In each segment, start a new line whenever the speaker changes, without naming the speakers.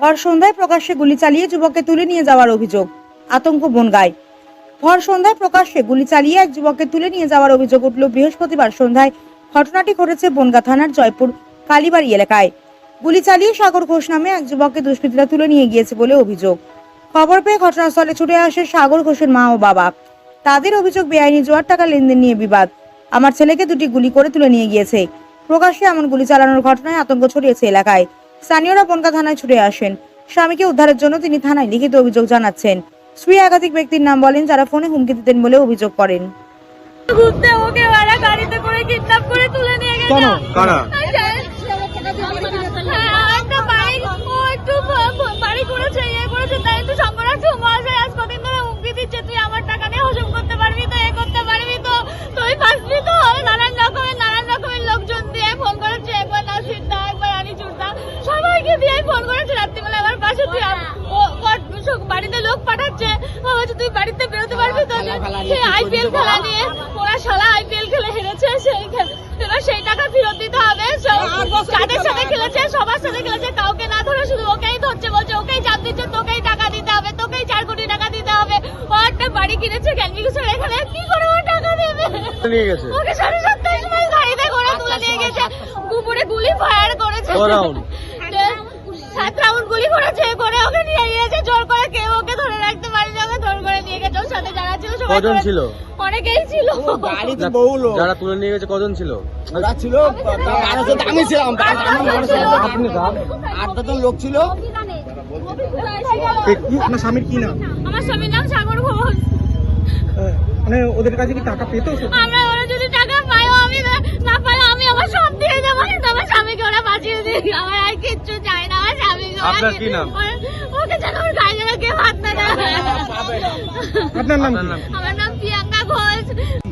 ভর সন্ধ্যায় প্রকাশ্যে গুলি চালিয়ে যুবককে তুলে নিয়ে যাওয়ার অভিযোগ। আতঙ্ক বনগায়। ভর সন্ধ্যায় প্রকাশ্যে গুলি চালিয়ে এক যুবককে তুলে নিয়ে যাওয়ার অভিযোগ উঠল বৃহস্পতিবার সন্ধ্যায়। ঘটনাটি ঘটেছে বনগা থানার জয়পুর, কালীবাড়ি এলাকায়। গুলি চালিয়ে সাগর ঘোষ নামে এক যুবককে দুষ্কৃতীরা তুলে নিয়ে গিয়েছে বলে অভিযোগ। খবর পেয়ে ঘটনাস্থলে ছুটে আসে সাগর ঘোষের মা ও বাবা। তাদের অভিযোগ, বেআইনি জোয়ার টাকা লেনদেন নিয়ে বিবাদ। আমার ছেলেকে দুটি গুলি করে তুলে নিয়ে গিয়েছে। প্রকাশ্যে এমন গুলি চালানোর ঘটনায় আতঙ্ক ছড়িয়েছে এলাকায়। স্থানীয়রা বনগা থানায় ছুটে আসেন। স্বামীকে উদ্ধারের জন্য তিনি থানায় লিখিত অভিযোগ জানাচ্ছেন। স্ত্রী একাধিক ব্যক্তির নাম বলেন যারা ফোনে হুমকি দিতেন বলে অভিযোগ করেন।
ঘুরতে ওকে ওরা গাড়িতে করে কিডন্যাপ করে তুলে নিয়ে গেছে।
কারা
হ্যাঁ, একটা বাড়ি ও একটু ব- ব- বাড়ি করেছে ইয়ে করেছে তাই একটু সম্পর্ক মহাশয় আজ কদিন ধরে হুমকি দিচ্ছে তুই আমার টাকা নিয়ে হজম করতে পারবি তো এ করতে পারবি তো তুই ফাঁসবি তো নানান রকমের নানান রকমের লোকজন দিয়ে ফোন করেছে একবার নাসির দা একবার রানী চুরদা সবাইকে দিয়ে ফোন করেছে রাত্রিবেলা আমার পাশে তুই আম- ও কট- সব বাড়িতে লোক পাঠাচ্ছে ও বলছে তুই বাড়িতে বেরোতে পারবি তো? আইপিএল খেলা নিয়ে ওরা শালা আইপিএল খেলে হেরেছে সেই এবার সেই টাকা ফেরত দিতে হবে যাদের সাথে খেলেছে সবার সাথে খেলেছে কাউকে না ধরে শুধু ওকেই ধরছে বলছে ওকেই চাপ দিচ্ছে তোকেই টাকা দিতে হবে তোকেই চার কোটি টাকা দিতে হবে। ও একটা বাড়ি কিনেছে ক্যান্ডিকুসের এখানে কি করে ও টাকা দেবে?
নিয়ে গেছে।
ওকে সাড়ে সাতটার সময় গাড়িতে করে তুলে নিয়ে গেছে কুকুরে গুলি ফায়ার করেছে? সাত রাউন্ড গুলি করেছে করে ওকে নিয়ে গিয়েছে জোর করে কেউ ওকে ধরে রাখতে পারেনি ওকে জোর করে নিয়ে গেছে ওর সাথে যারা ছিল সবাই
কজন ছিল?
অনেকেই ছিল
গাড়িতে বহু লোক।
যারা তুলে নিয়ে গেছে কজন ছিল?
ওরা ছিল আমি ছিলাম। জন লোক ছিল।
আপনার স্বামীর কি নাম?
আমার স্বামীর নাম সাগর ঘোষ।
মানে ওদের কাছে কি টাকা পেতো?
আমরা ওরা যদি টাকা পাইও আমি না- পাইও আমি আমার সব দিয়ে দেবো। কিন্তু আমার স্বামীকে ওরা বাঁচিয়ে দিই আমার আর কিচ্ছু চাই না। আমার স্বামীকে
আপনার কি নাম?
ওরা- ওকে যেন যেন না
আপনার নাম?
আমার নাম প্রিয়াঙ্কা ঘোষ।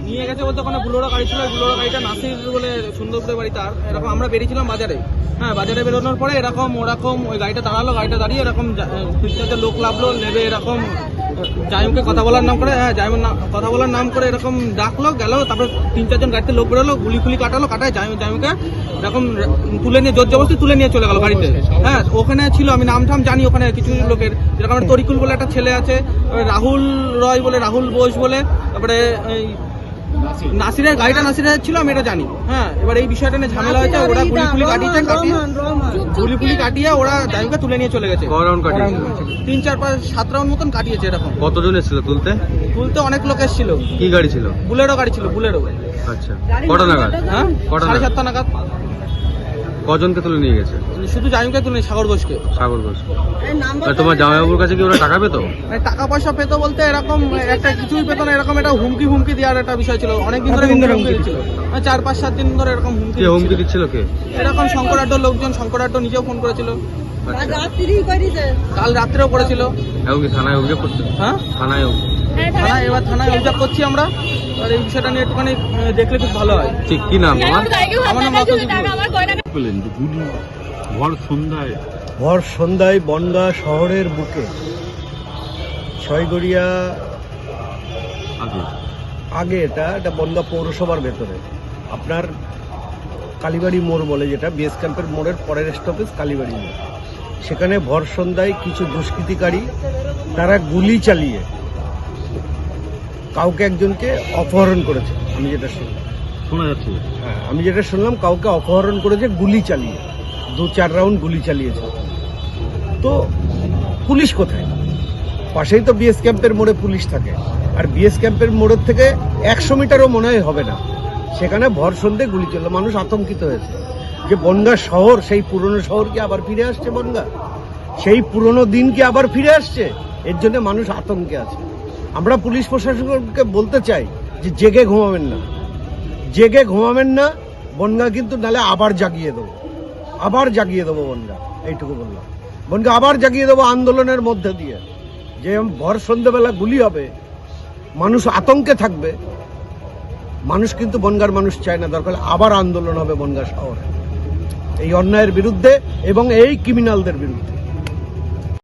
নিয়ে গেছে বলতে ওখানে বুলোরা গাড়ি ছিল বুলোরা গাড়িটা নাসির বলে সুন্দরপুরের বাড়ি তার। এরকম আমরা বেরিয়েছিলাম বাজারে। হ্যাঁ বাজারে বেরোনোর পরে এরকম, ওরকম ওই গাড়িটা দাঁড়াল, গাড়িটা দাঁড়িয়ে এরকম লোক লাভলো নেবে এরকম জাইমকে কথা বলার নাম করে হ্যাঁ জাইমের নাম কথা বলার নাম করে এরকম ডাকলো, গেল, তারপরে তিন, চারজন গাড়িতে লোক বেরোলো, গুলি ফুলি কাটালো, কাটায় জাইম জাইমকে এরকম তুলে নিয়ে জোর জবরদস্তি তুলে নিয়ে চলে গেল গাড়িতে। হ্যাঁ ওখানে ছিল, আমি নাম ঠাম জানি ওখানে কিছু লোকের, যেরকম তরিকুল বলে একটা ছেলে আছে রাহুল রয় বলে, রাহুল বোস বলে, তারপরে নাসিরের গাড়িটা নাসিরের ছিল আমি এটা জানি। হ্যাঁ এবার এই বিষয়টা নিয়ে ঝামেলা হয়েছে ওরা গুলি ফুলি কাটিয়েছে কাটিয়ে গুলি ফুলি কাটিয়ে ওরা জাইমকে তুলে নিয়ে চলে গেছে। তিন চার পাঁচ সাত রাউন্ড মতন কাটিয়েছে এরকম।
কতজন এসেছিল তুলতে?
তুলতে অনেক লোক এসেছিল।
কি গাড়ি ছিল?
বুলেরো গাড়ি ছিল বুলেরো।
আচ্ছা। কটা নাগাদ?
হ্যাঁ?
কটা
সাড়ে সাতটা নাগাদ।
কজনকে তুলে নিয়ে গেছে?
শুধু জাইমকে তুলে সাগর ঘোষকে।
সাগর ঘোষ। আর তোমার জামাইবাবুর কাছে কি ওরা টাকা পেতো?
মানে টাকা পয়সা পেতো বলতে এরকম একটা কিছুই পেতো না এরকম একটা হুমকি হুমকি দেওয়ার একটা বিষয় ছিল। অনেকদিন ধরে
ধরে
হুমকি
হুমকি
দিচ্ছিল। মানে চার পাঁচ সাত দিন ধরে এরকম হুমকি
কে হুমকি
দিচ্ছিল।
কে?
এরকম শঙ্করাড্ড লোকজন শঙ্করাড্ড নিজেও ফোন করেছিল। কাল রাত্রেও করেছিল।
এখন কি থানায় অভিযোগ করছে
হ্যাঁ?
থানায় অভিযোগ।
থানায় এবার থানায় অভিযোগ করছি আমরা। আর এই বিষয়টা নিয়ে একটুখানি দেখলে খুব ভালো হয়।
ঠিক কি নাম?
আমার নাম
ভর সন্ধ্যায়।
ভর সন্ধ্যায় বনগা শহরের বুকে ছয়গড়িয়া
আগে।
আগে এটা এটা বনগা পৌরসভার ভেতরে। আপনার কালীবাড়ি মোড় বলে যেটা বেস ক্যাম্পের মোড়ের পরের স্টপেজ কালীবাড়ি মোড়। সেখানে ভর সন্ধ্যায় কিছু দুষ্কৃতিকারী তারা গুলি চালিয়ে কাউকে একজনকে অপহরণ করেছে। আমি যেটা শুনলাম।
শোনা যাচ্ছে।
হ্যাঁ আমি যেটা শুনলাম কাউকে অপহরণ করেছে গুলি চালিয়ে। দু চার রাউন্ড গুলি চালিয়েছে। তো পুলিশ কোথায়? পাশেই তো বিএস ক্যাম্পের মোড়ে পুলিশ থাকে। আর বিএস ক্যাম্পের মোড়ের থেকে একশো মিটারও মনে হয় হবে না। সেখানে ভর সন্ধে গুলি চলল। মানুষ আতঙ্কিত হয়েছে। যে বনগা শহর সেই পুরনো শহর কি আবার ফিরে আসছে বনগা? সেই পুরনো দিন কি আবার ফিরে আসছে? এর জন্য মানুষ আতঙ্কে আছে। আমরা পুলিশ প্রশাসনকে বলতে চাই যে জেগে ঘুমাবেন না। জেগে ঘুমাবেন না, বনগা কিন্তু নালে আবার জাগিয়ে দেবো। আবার জাগিয়ে দেবো বনগা, এইটুকু বললাম। বনগা আবার জাগিয়ে দেবো আন্দোলনের মধ্যে দিয়ে। যে ভর সন্ধ্যেবেলা গুলি হবে, মানুষ আতঙ্কে থাকবে। মানুষ কিন্তু বনগার মানুষ চায় না, দরকার আবার আন্দোলন হবে বনগা শহরে। এই অন্যায়ের বিরুদ্ধে এবং এই ক্রিমিনালদের বিরুদ্ধে।